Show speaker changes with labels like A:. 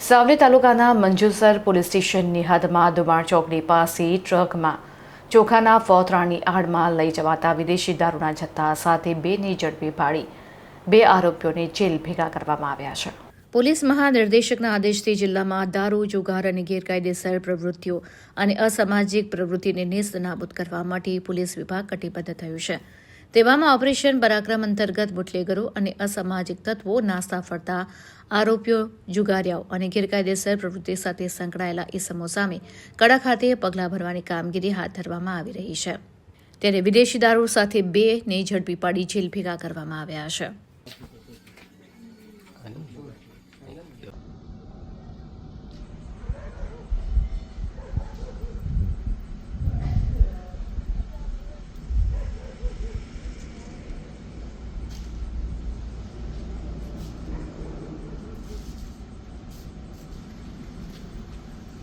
A: સાવલી તાલુકાના મંજુસર પોલીસ સ્ટેશનની હદમાં દુમાણ ચોકડી પાસે ટ્રકમાં ચોખાના ફોતરાની આડમાં લઈ જવાતા વિદેશી દારૂના જથ્થા સાથે બેને ઝડપી પાડી બે આરોપીઓને જેલ ભેગા કરવામાં આવ્યા છે. પોલીસ મહાનિર્દેશકના આદેશથી જિલ્લામાં દારૂ, જુગાર અને ગેરકાયદેસર પ્રવૃત્તિઓ અને અસામાજિક પ્રવૃત્તિને નેસ્ત નાબૂદ કરવા માટે પોલીસ વિભાગ કટિબદ્ધ થયું છે. તેવામાં ઓપરેશન પરાક્રમ અંતર્ગત બુટલેગરો અને અસામાજિક તત્વો નાસ્તા ફરતા આરોપીઓ, જુગાર્યાઓ અને ગેરકાયદેસર પ્રવૃત્તિ સાથે સંકળાયેલા ઇસમો સામે કડા ખાતે પગલાં ભરવાની કામગીરી હાથ ધરવામાં આવી રહી છે. ત્યારે વિદેશી દારૂ સાથે બે ને ઝડપી પાડી જેલ ભેગા કરવામાં આવ્યા છે.